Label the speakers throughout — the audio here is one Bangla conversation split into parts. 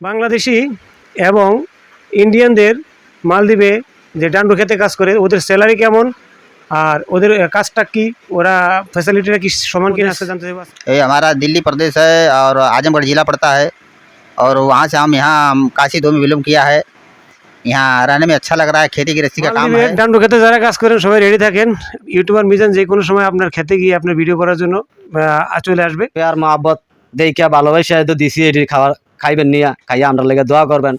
Speaker 1: বাংলাদেশি এবং ইন্ডিয়ানদের মালদ্বীপে যে ডান্ডু খেতে কাজ করে ওদের স্যালারি কেমন আর ওদের আহ, কাজটা কি ওরা ফ্যাসিলিটিটা কি সমান কিনা আছে জানতে চাইবো
Speaker 2: ये हमारा दिल्ली प्रदेश है और आजमगढ़ जिला पड़ता है और वहाँ से हम यहाँ हम काशी दो में विलोम किया है यहाँ रहने में अच्छा लग रहा है खेती गृहस्थी का काम
Speaker 1: মালদ্বীপে
Speaker 2: है
Speaker 1: ডান্ডু খেতে যারা কাজ করেন সবাই রেডি থাকেন ইউটিউবার মিজান যে কোনো সময় আপনার খেতে গিয়ে আপনার ভিডিও করার জন্য আহ, চলে আসবে
Speaker 3: আর মহাব্বত দেখিয়া ভালোবাসা তো দিছি এটি খাবার খাইবেন নিয়া, খাইয়া আমরা লেগে দোয়া করবেন।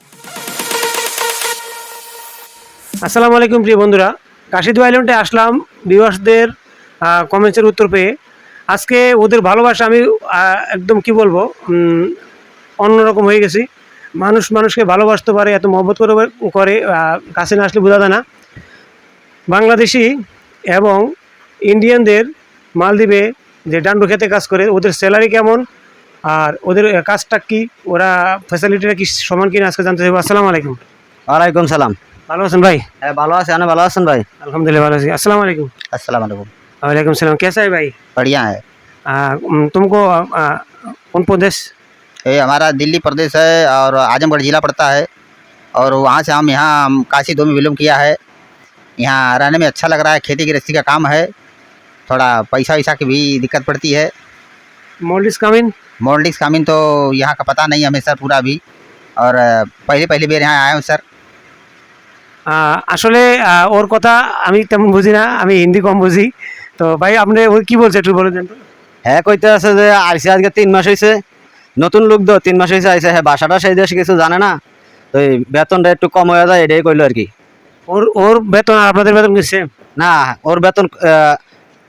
Speaker 1: আসসালামু আলাইকুম প্রিয় বন্ধুরা, কাশিদু আইল্যান্ডে আসলাম ভিউয়ার্সদের কমেন্টসের উত্তর পেয়ে। আজকে ওদের ভালোবাসা আমি একদম কি বলব অন্যরকম হয়ে গেছি। মানুষ মানুষকে ভালোবাসতে পারে, এত মহব্বত করে করে কাছে না আসলে বোঝা না। বাংলাদেশি এবং ইন্ডিয়ানদের মালদ্বীপে যে ডান্ডু খেতে কাজ করে, ওদের স্যালারি কেমন? আর ওদের আহ, কাজটা কি ওরা ফ্যাসিলিটিটা কি সমান কিনা আজকে জানতে চাইবো আসসালামু আলাইকুম
Speaker 3: ওয়ালাইকুম সালাম
Speaker 1: ভালো আছেন ভাই
Speaker 3: হ্যাঁ ভালো আছে আপনি ভালো আছেন ভাই
Speaker 1: अल्हम्दुलिल्लाह वाला जी अस्सलाम वालेकुम
Speaker 2: अस्सलाम वालेकुम
Speaker 1: वालेकुम सलाम कैसा है भाई
Speaker 2: बढ़िया है
Speaker 1: आ, उम, तुमको आ, आ, कौन प्रदेश
Speaker 2: ये हमारा दिल्ली प्रदेश है और आजमगढ़ जिला पड़ता है और वहाँ से हम यहाँ हम काशी दो में विलोम किया है यहाँ रहने में अच्छा लग रहा है खेती गृहस्थी का काम है थोड़ा पैसा वैसा की भी दिक्कत पड़ती है
Speaker 1: मोल्डिस कामिन
Speaker 2: मोल्डिक्स कामिन तो यहाँ का पता नहीं हमें सर पूरा अभी और अ, पहले पहली बार यहाँ आया हूँ सर
Speaker 1: আ, আসলে আ, ওর কথা আমি তেমন বুঝি না আমি হিন্দি কম বুঝি তো ভাই আপনি ওই কি বলছে একটু বলে দেন তো
Speaker 3: হ্যাঁ কইতে আছে যে আইসে আজকে তিন মাস হয়েছে নতুন লোক তো তিন মাস হয়েছে আইসে হ্যাঁ বাসাটা সেই দেশে কিছু জানে না তো এই বেতনটা একটু কম হয়ে যায় এটাই কইলো আর কি
Speaker 1: ওর ওর বেতন আর আপনাদের বেতন কি সেম
Speaker 3: না ওর বেতন আহ,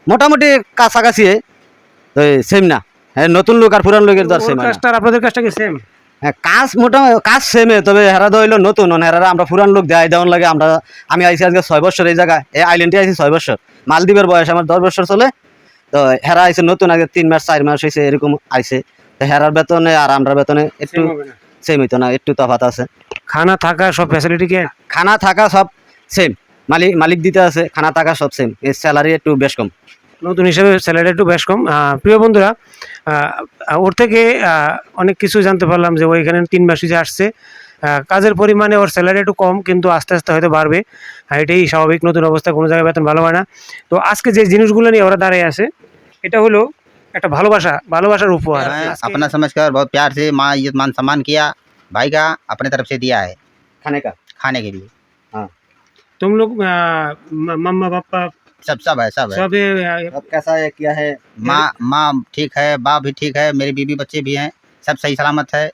Speaker 3: মোটামুটি কাছাকাছি তো সেম না হ্যাঁ নতুন লোক আর পুরান লোকের তো সেম
Speaker 1: কাজটা আপনাদের কাজটা কি সেম
Speaker 3: হ্যাঁ কাজ মোটামুটি কাজ সেমে তবে হেরা তো হইল নতুন। মানে হেরা আমরা পুরান লোক দেয় দেওয়ান লাগে আমরা আমি আইসি আজকে ছয় বছর এই জায়গায় এই আইল্যান্ডে আইসি ছয় বছর। মালদ্বীপের বয়স আমার দশ বছর চলে। তো হেরা আইসে নতুন আগে তিন মাস চার মাস হয়েছে এরকম আইসে তো হেরার বেতনে আর আমরা বেতনে একটু সেম হইতো না একটু তফাত আছে।
Speaker 1: খানা থাকা সব ফ্যাসিলিটি কি?
Speaker 3: খানা থাকা সব সেম মালিক মালিক দিতে আছে খানা থাকা সব সেম স্যালারি একটু বেশ কম।
Speaker 1: নতুন হিসেবে স্যালারি একটু বেশ কম। প্রিয় বন্ধুরা ওর থেকে আহ, অনেক কিছু জানতে পারলাম যে ও এখানে তিন মাস যে আসছে আহ, কাজের পরিমাণে ওর স্যালারি একটু কম কিন্তু আস্তে আস্তে হয়তো বাড়বে আর এটাই স্বাভাবিক নতুন অবস্থা কোনো জায়গায় বেতন ভালো হয় না তো আজকে যে জিনিসগুলো নিয়ে ওরা দাঁড়িয়ে আছে এটা হলো একটা ভালোবাসা ভালোবাসার উপহার
Speaker 2: मैं
Speaker 1: আজকে
Speaker 2: अपना समझकर बहुत प्यार से माँ इज्जत मान सम्मान किया भाई का अपने तरफ से दिया है
Speaker 3: खाने का
Speaker 2: खाने के लिए
Speaker 1: तुम लोग আহ, म- मम्मा पापा
Speaker 2: सब सब है सब है
Speaker 1: सब ये,
Speaker 3: अब कैसा है क्या है
Speaker 2: माँ माँ ठीक है बाप भी ठीक है मेरे बीबी बच्चे भी हैं सब सही सलामत है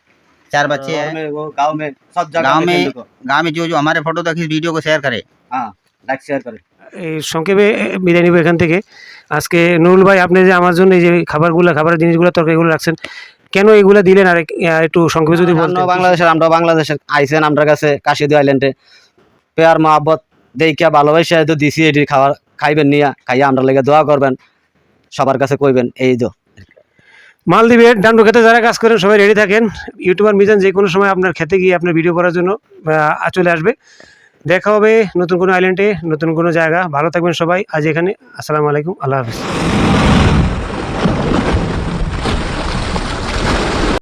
Speaker 2: चार बच्चे
Speaker 3: और
Speaker 2: हैं
Speaker 3: में वो गांव में सब जगह
Speaker 2: गांव
Speaker 3: में
Speaker 2: में
Speaker 3: खेलने को।
Speaker 2: गांव में जो जो हमारे फोटो देखे इस वीडियो को शेयर करे
Speaker 3: हाँ लाइक शेयर करें
Speaker 1: এই সংক্ষেপে বিদায় নিব এখান থেকে আজকে নুরুল ভাই আপনি যে আমার জন্য এই যে খাবারগুলো খাবারের জিনিসগুলো তরকারিগুলো রাখছেন কেন এগুলো দিলেন আর আহ, একটু সংক্ষেপে যদি বলতেন
Speaker 3: আমরা বাংলাদেশের আমরা বাংলাদেশের আইসেন আমরা কাছে কাশিদু আইল্যান্ডে পেয়ার মহাব্বত দেখিয়া ভালোবাসা তো দিছি এটি খাবার খাইবেন নিয়ে, খাইয়া আমরা লেগে দোয়া করবেন, সবার কাছে কইবেন, এই দো।
Speaker 1: মালদ্বীপে ডান্ডু খেতে যারা কাজ করেন, সবাই রেডি থাকেন। ইউটিউবার মিজান, যে কোনো সময় আপনার খেতে গিয়ে আপনার ভিডিও করার জন্য চলে আসবে। দেখা হবে নতুন কোনো আইল্যান্ডে নতুন কোনো জায়গা। ভালো থাকবেন সবাই। আজ এখানে, আসসালামু আলাইকুম। আল্লাহ হাফিজ।